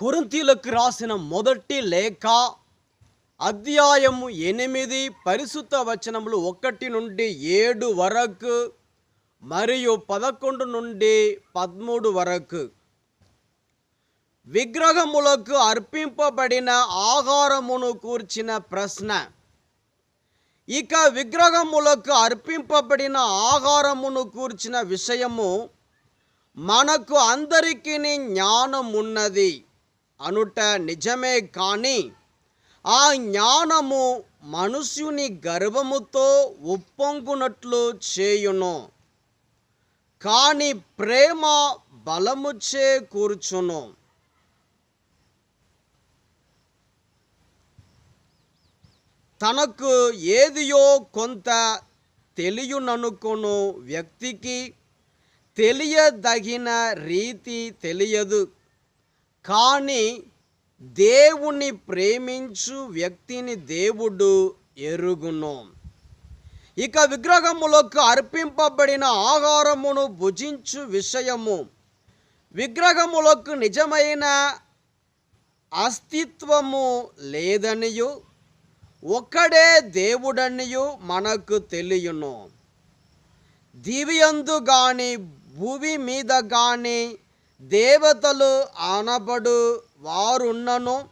కొరింతీలకు రాసిన మొదటి లేఖ అధ్యాయము ఎనిమిది పరిశుద్ధ వచనములు ఒకటి నుండి ఏడు వరకు మరియు పదకొండు నుండి పదమూడు వరకు. విగ్రహములకు అర్పింపబడిన ఆహారమును కూర్చిన ప్రశ్న. ఇక విగ్రహములకు అర్పింపబడిన ఆహారమును కూర్చిన విషయము మనకు అందరికీ జ్ఞానం ఉన్నది అనుట నిజమే కానీ ఆ జ్ఞానము మనుష్యుని గర్వముతో ఉప్పొంగునట్లు చేయును. కానీ ప్రేమ బలముచే కూర్చును. తనకు ఏదియో కొంత తెలియననుకును వ్యక్తికి తెలియదగిన రీతి తెలియదు. కానీ దేవుణ్ణి ప్రేమించు వ్యక్తిని దేవుడు ఎరుగును. ఇక విగ్రహములకు అర్పింపబడిన ఆహారమును భుజించు విషయము. విగ్రహములకు నిజమైన అస్తిత్వము లేదనియు ఒక్కడే దేవుడనియు మనకు తెలియను. దివ్యందు కానీ భూమి మీద కానీ దేవతలు అనబడు వారున్నను.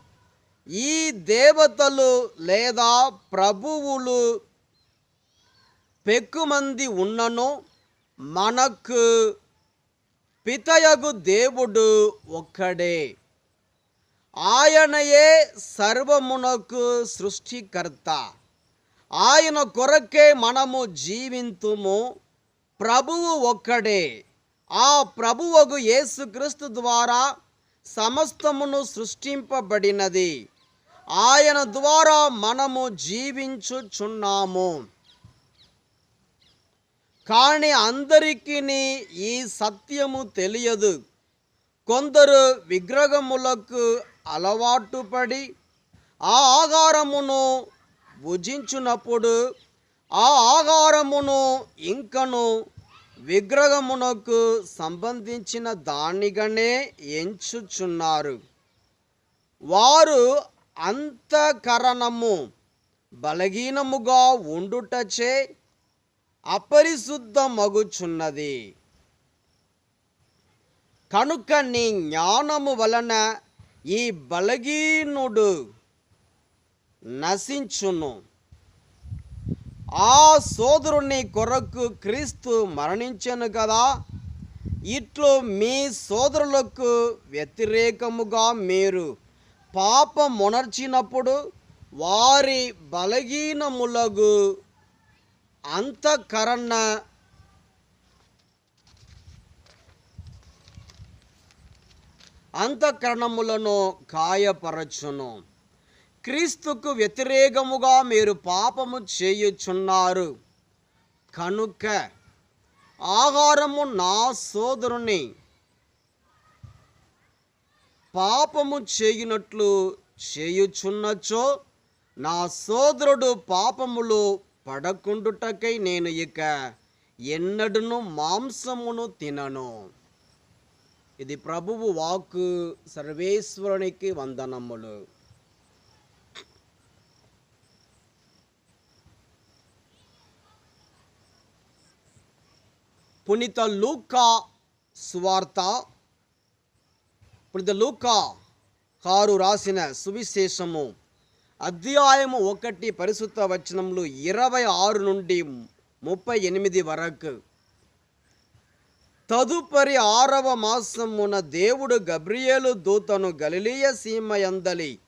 ఈ దేవతలు లేదా ప్రభువులు పెక్కుమంది ఉన్నను. మనకు పితయగు దేవుడు ఒక్కడే. ఆయనయే సర్వమునకు సృష్టికర్త. ఆయన కొరకే మనము జీవింతుము. ప్రభువు ఒక్కడే. ఆ ప్రభువగు యేసుక్రీస్తు ద్వారా సమస్తమును సృష్టింపబడినది. ఆయన ద్వారా మనము జీవించుచున్నాము. కానీ అందరికీ ఈ సత్యము తెలియదు. కొందరు విగ్రహములకు అలవాటు పడి ఆ ఆహారమును భుజించినప్పుడు ఆ ఆహారమును ఇంకను విగ్రహమునకు సంబంధించిన దానిగానే ఎంచుచున్నారు. వారు అంతఃకరణము బలహీనముగా ఉండుటచే అపరిశుద్ధమగుచున్నది. కనుక నీ జ్ఞానము వలన ఈ బలహీనుడు నశించును. ఆ సోదరుని కొరకు క్రీస్తు మరణించను కదా. ఇట్లు మీ సోదరులకు వ్యతిరేకముగా మీరు పాపమునర్చినప్పుడు వారి బలహీనములగు అంతఃకరణ అంతఃకరణములను గాయపరచును క్రీస్తుకు వ్యతిరేకముగా మీరు పాపము చేయుచున్నారు. కనుక ఆహారము నా సోదరుని పాపము చేయునట్లు చేయుచున్నచో నా సోదరుడు పాపములు పడకుండుటకై నేను ఇక ఎన్నడును మాంసమును తినను. ఇది ప్రభువు వాక్కు సర్వేశ్వరునికి వందనములు. పునీత లూకా సువార్త. పునీత లూకా కారు రాసిన సువిశేషము. అధ్యాయము ఒకటి పరిశుద్ధ వచనములు ఇరవై ఆరు నుండి ముప్పై ఎనిమిది వరకు. తదుపరి ఆరవ మాసమున దేవుడు గబ్రియేలు దూతను గలిలీయ సీమయందలి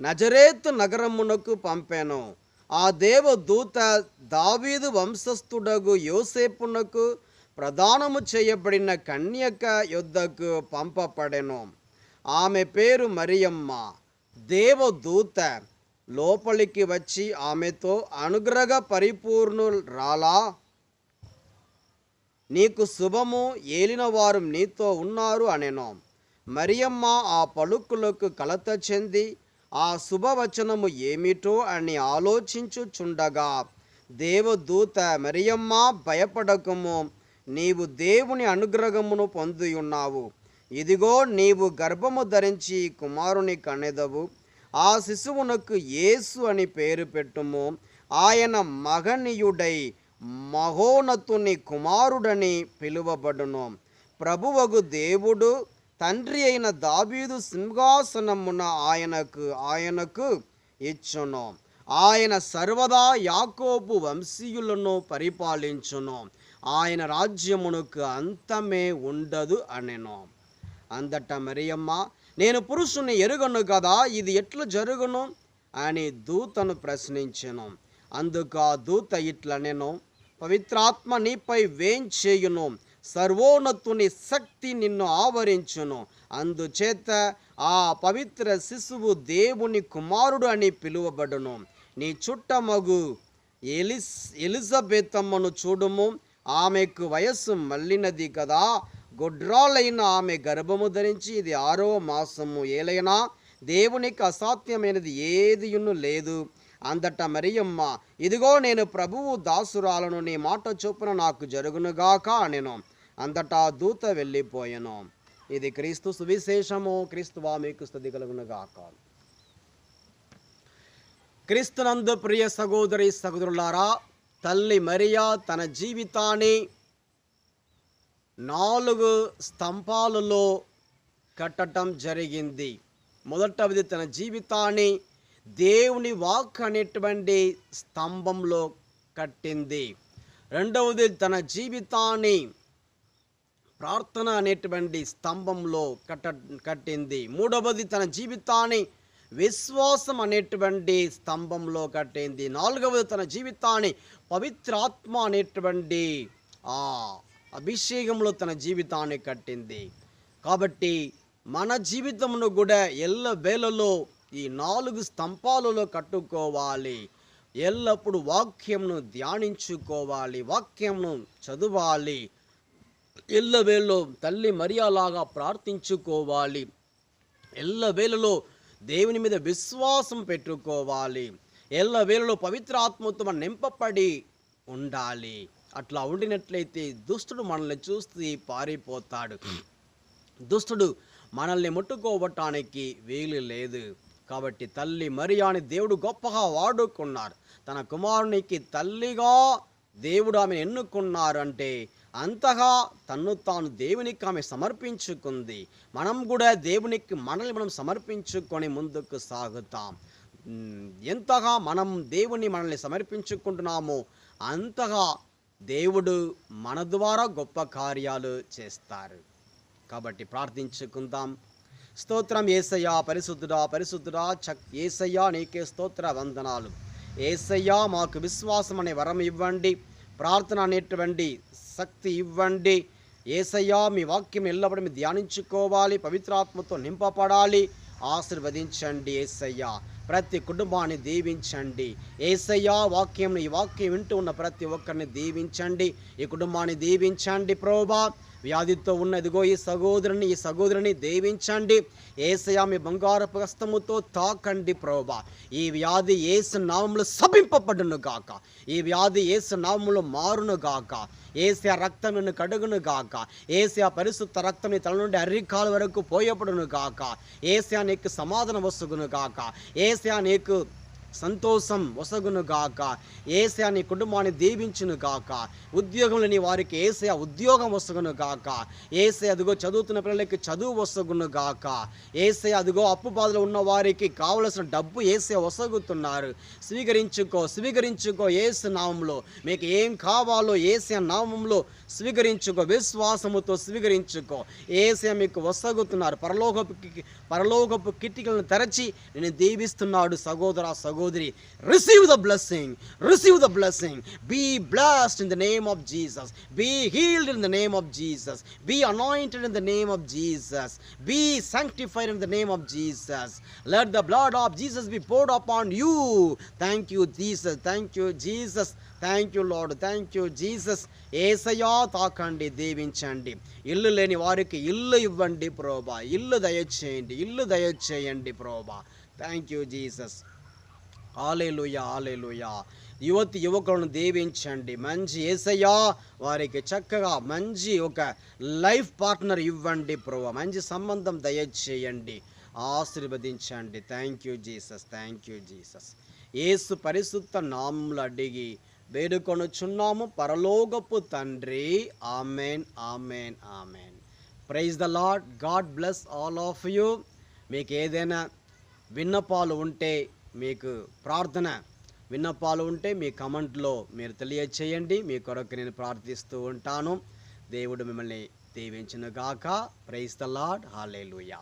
నజరేతు నగరమునకు పంపాను. ఆ దేవ దూత దావీదు వంశస్థుడగు యోసేపునకు ప్రదానము చేయబడిన కన్యక యుద్ధకు పంపబడెను. ఆమె పేరు మరియమ్మ. దేవదూత లోపలికి వచ్చి ఆమెతో అనుగ్రహ పరిపూర్ణురాలా నీకు శుభము ఏలినవారు నీతో ఉన్నారు అనెను. మరియమ్మ ఆ పలుకులకు కలత చెంది ఆ శుభవచనము ఏమిటో అని ఆలోచించుచుండగా దేవదూత మరియమ్మ భయపడకము. నీవు దేవుని అనుగ్రహమును పొంది ఉన్నావు ఇదిగో నీవు గర్భము ధరించి కుమారుని కనెదవు. ఆ శిశువునకు యేసు అని పేరు పెట్టుము. ఆయన మగనీయుడై మహోన్నతుని కుమారుడని పిలువబడును. ప్రభువగు దేవుడు తండ్రి అయిన దావీదు సింహాసనమున ఆయనకు ఆయనకు ఇచ్చును. ఆయన సర్వదా యాకోబు వంశీయులను పరిపాలించును. ఆయన రాజ్యమునకు అంతమే ఉండదు అనెను. అందట మరియమ్మ నేను పురుషుని ఎరుగను కదా ఇది ఎట్లు జరుగును? అని దూతను ప్రశ్నించెను. అందుకు ఆ దూత ఇట్లనెను పవిత్రాత్మ నీపై వేంచేయును సర్వోన్నతుని శక్తి నిన్ను ఆవరించును. అందుచేత ఆ పవిత్ర శిశువు దేవుని కుమారుడు అని పిలువబడును. నీ చుట్టమగు ఎలిస్ ఎలిజబెతమ్మను చూడుము. ఆమెకు వయస్సు మళ్ళినది కదా. గొడ్రాలైన ఆమె గర్భము ధరించి ఇది ఆరో మాసము ఏలైనా దేవునికి అసాధ్యమైనది ఏదియును లేదు. అందట మరియమ్మ ఇదిగో నేను ప్రభువు దాసురాలను నీ మాట చొప్పున నాకు జరుగునుగాక అనెను. అంతటా దూత వెళ్ళిపోయాను. ఇది క్రీస్తు సువిశేషము. క్రీస్తువా మీకు స్థుతి కలుగునుగాక. క్రీస్తునందు ప్రియ సహోదరి సహోదరులారా తల్లి మరియా తన జీవితాన్ని నాలుగు స్తంభాలలో కట్టడం జరిగింది. మొదటవది తన జీవితాన్ని దేవుని వాక్ అనేటువంటి స్తంభంలో కట్టింది. రెండవది తన జీవితాన్ని ప్రార్థన అనేటువంటి స్తంభంలో కట్ట కట్టింది. మూడవది తన జీవితాన్ని విశ్వాసం అనేటువంటి స్తంభంలో కట్టింది. నాలుగవది తన జీవితాన్ని పవిత్రాత్మ అనేటువంటి ఆ అభిషేకంలో తన జీవితాన్ని కట్టింది. కాబట్టి మన జీవితమును కూడా ఎల్ల వేళలో ఈ నాలుగు స్తంభాలలో కట్టుకోవాలి. ఎల్లప్పుడూ వాక్యంను ధ్యానించుకోవాలి. వాక్యంను చదవాలి. ఎల్లవేళలో తల్లి మరియాలాగా ప్రార్థించుకోవాలి. ఎల్లవేళలో దేవుని మీద విశ్వాసం పెట్టుకోవాలి. ఎల్లవేళలో పవిత్ర ఆత్మతో మనం నింపబడి ఉండాలి. అట్లా ఉండినట్లయితే దుష్టుడు మనల్ని చూసి పారిపోతాడు. దుష్టుడు మనల్ని ముట్టుకోవటానికి వీలు లేదు. కాబట్టి తల్లి మరియాని దేవుడు గొప్పగా వాడుకున్నారు. తన కుమారునికి తల్లిగా దేవుడు ఆమె ఎన్నుకున్నారు అంటే అంతగా తన్ను తాను దేవునికి ఆమె సమర్పించుకుంది. మనం కూడా దేవునికి మనల్ని మనం సమర్పించుకొని ముందుకు సాగుతాం. ఎంతగా మనం దేవుని మనల్ని సమర్పించుకుంటున్నామో అంతగా దేవుడు మన ద్వారా గొప్ప కార్యాలు చేస్తారు. కాబట్టి ప్రార్థించుకుందాం. స్తోత్రం ఏసయ్యా పరిశుద్ధుడా పరిశుద్ధుడా చక్ ఏసయ్యా నీకే స్తోత్ర వందనాలు. ఏసయ్యా మాకు విశ్వాసం అనే వరం ఇవ్వండి. ప్రార్థన అనేటువంటి శక్తి ఇవ్వండి. ఏసయ్యా మీ వాక్యం ఎల్లప్పుడూ మీరు ధ్యానించుకోవాలి పవిత్రాత్మతో నింపబడాలి. ఆశీర్వదించండి ఏసయ్యా ప్రతి కుటుంబాన్ని దీవించండి. ఏసయ్యా వాక్యం ఈ వాక్యం వింటూ ఉన్న ప్రతి ఒక్కరిని దీవించండి. ఈ కుటుంబాన్ని దీవించండి ప్రోభా. వ్యాధితో ఉన్న ఇదిగో ఈ సహోదరుని ఈ సహోదరుని దేవించండి. ఏసయా మీ బంగారపు హస్తముతో తాకండి ప్రోభా. ఈ వ్యాధి ఏసు నామములు సభింపబడును గాక. ఈ వ్యాధి ఏసు నామములు మారును గాక. ఏసియా రక్తం నిన్ను కడుగును గాక. ఏసియా పరిశుద్ధ రక్తం నీ తల నుండి అర్రికాల వరకు పోయపడును గాక. ఏసియా నీకు సమాధానం వస్తుగును గాక. ఏసియా నీకు సంతోషం వసగును గాక ఏసయా నీ కుటుంబాన్ని దీవించును గాక ఉద్యోగం లేని వారికి ఏసయ ఉద్యోగం వసగును గాక ఏసయ అదిగో చదువుతున్న పిల్లలకి చదువు వసగును గాక ఏసయ అదిగో అప్పు బాధలు ఉన్న వారికి కావలసిన డబ్బు ఏసే వసగుతున్నారు. స్వీకరించుకో స్వీకరించుకో ఏసు నామంలో మీకు ఏం కావాలో ఏసే నామంలో స్వీకరించుకో విశ్వాసముతో స్వీకరించుకో ఏసే మీకు వసగుతున్నారు పరలోకపు పరలోకపు కిటికలను తెరచి నేను దీవిస్తున్నాడు సహోదర సహోదరి receive the blessing receive the blessing be blessed in the name of Jesus be healed in the name of Jesus be anointed in the name of Jesus be sanctified in the name of Jesus. Let the blood of Jesus be poured upon you. Thank you, Jesus. Thank you, Jesus. Thank you lord thank you Jesus Yesayya తాకండి దీవించండి. ఇల్లు లేని వారికి ఇల్లు ఇవ్వండి Proba ఇల్లు దయచేయండి ఇల్లు దయచేయండి ప్రోభా. Thank you Jesus hallelujah hallelujah యువతి యువకులను దీవించండి. మంచి ఏసయ్యా వారికి చక్కగా మంచి ఒక లైఫ్ పార్ట్నర్ ఇవ్వండి ప్రభు. మంచి సంబంధం దయచేయండి. ఆశీర్వదించండి. Thank you Jesus thank you Jesus Yesu పరిశుద్ధ నామములు అడిగి వేడుకొనుచున్నాము. పరలోకపు తండ్రి. Amen amen amen. Praise the lord God bless all of you మీకు ఏదైనా విన్నపాలు ఉంటే మీకు ప్రార్థన. విన్నపాలు ఉంటే మీ కమెంట్లో మీరు తెలియచేయండి. మీ కొరకు నేను ప్రార్థిస్తూ ఉంటాను. దేవుడు మిమ్మల్ని దీవించును గాక ప్రైజ్ ద లాడ్ హాలేలుయా